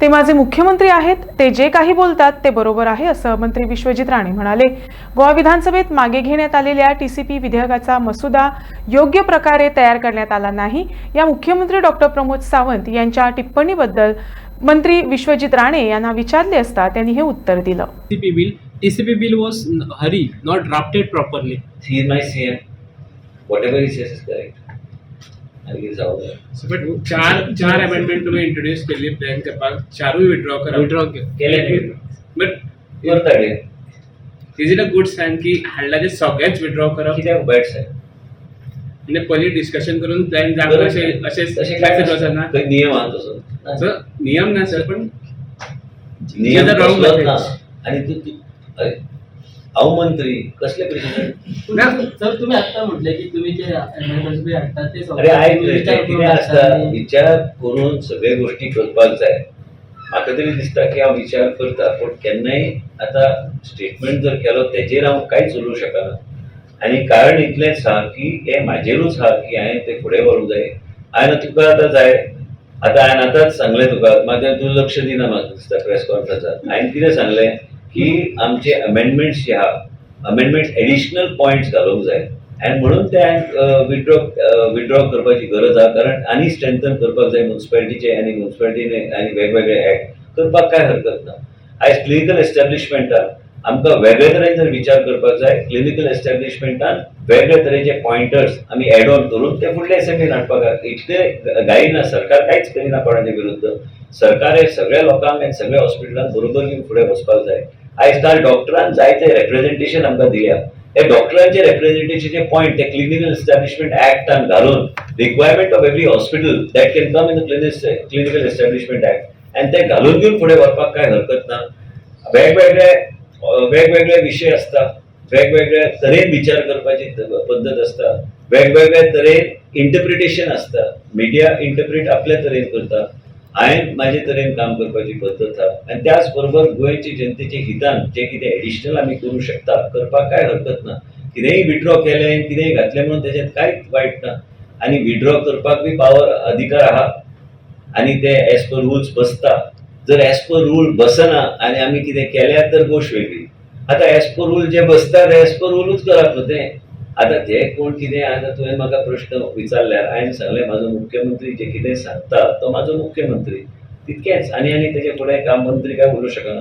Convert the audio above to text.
ते माझे मुख्यमंत्री आहेत ते जे काही बोलतात ते बरोबर आहे असं मंत्री विश्वजित राणे म्हणाले गोवा विधानसभेत मागे घेण्यात आलेल्या टीसीपी विधेयकाचा मसुदा योग्य प्रकारे तयार करण्यात आला नाही या मुख्यमंत्री डॉक्टर प्रमोद सावंत यांच्या टिप्पणीबद्दल मंत्री विश्वजित राणे यांना विचारले असता त्यांनी हे उत्तर दिलं. TCP bill was n- hurry, not drafted properly. He is my CM. Whatever he but चार चार अमेंडमेंट तुम्ही इंट्रोड्यूस केली प्लॅन करपाक चारूय विड्रॉ करा. के- केले नाही. बट करता is it a good sign की हाडला ते सगळेच विड्रॉ करप कित्याक बॅट सायड म्हणजे पयलीं डिस्कशन करून प्लॅन जाता अशें अशें काय वचना खंय नियम आहा तसो. So, नियम ना सर पण नियम कसलोच ना. आणि तू तू अरे हांव मंत्री कसले प्रेसिडेंट ना सर तुम्ही आता म्हटले की तुम्ही जे अरे करून कितें आसता विचार करून सगळे गोष्टी करपाक जाय म्हाका तरी दिसता की हांव विचार करता पूण केन्नाय आतां स्टेटमेंट जर केलो तेजेर हांव कांयच उलोवंक शकना आनी कारण इतलेंच आहा की हे म्हाजेरूच आहा की हांवें ते फुडें व्हरूंक जाय हांवें तुका आतां जाय आतां हांवें आतांच सांगलें तुका म्हाका तूं लक्ष दिना म्हाका दिसता प्रेस कॉन्फरन्सात हांवें कितें सांगलें की आमचे अमेंडमेंट्स जे आहा अमेंडमेंट्स एडिशनल पॉयंट्स घालूंक जाय आनी म्हणून ते हांवें विड्रॉ विड्रॉ करपाची गरज आहा. कारण आनी स्ट्रेंथन करपाक जाय म्युन्सिपालिटीचे आनी म्युन्सिपालिटीने आनी वेगवेगळे एक्ट करपाक काय हरकत ना. आयज क्लिनिकल एस्टॅब्लिशमेंटान आमकां वेगळे तरेन जर विचार करपाक जाय क्लिनिकल एस्टॅब्लिशमेंटान वेगळे तरेचे पॉयंटर्स आमी एड ऑन करून ते फुडले एसेंब्लीन हाडपाक जाय. इतले गायना सरकार कांयच करिना कोणाचे विरुद्ध. सरकार हे सगळ्या लोकांक आनी सगळ्या हॉस्पिटलांत बरोबर घेवन फुडें वचपाक जाय. आयज काल डॉक्टरान जायते रेप्रेझेंटेशन आमकां दिल्या. हे डॉक्टरांचे रेप्रेझेंटेशनचे पॉयंट ते क्लिनिकल एस्टॅब्लिशमेंट ऍक्टान घालून requirement of every hospital that can come in clinical establishment act आनी ते घालून घेऊन फुडें व्हरपाक काय हरकत ना. वेगवेगळे वेगवेगळे विशय असतात. वेगवेगळ्या तरेन विचार करपाची पद्दत असता वेगवेगळ्या तरेन इंटरप्रिटेशन असता मिडिया इंटरप्रिट आपल्या तरेन करता हांवें म्हाजे तरेन काम करपाची पद्दत आसा आनी त्याच बरोबर गोंयचे जनतेचे हितान जे कितें एडिशनल आमी करूंक शकता करपाक कांय हरकत ना. कितेंय विड्रॉ केलें कितेंय घातलें म्हणून तेजें कांयच वायट ना. आनी विड्रॉ करपाक बी पावर अधिकार आहा आनी ते एज पर रुल्स बसता. जर एज पर रूल बसना आनी आमी कितें केल्यार तर गोश्ट वेगळी. आतां एज पर रूल जे बसता ते एज पर रूलूच करप न्हू तें आतां जें कोण कितें आतां तुवें म्हाका प्रश्न विचारल्यार हांवें सांगलें म्हाजो मुख्यमंत्री जे कितें सांगता तो म्हाजो मुख्यमंत्री तितकेंच. आनी आनी तेजे फुडें काम मंत्री काय उलोवंक शकना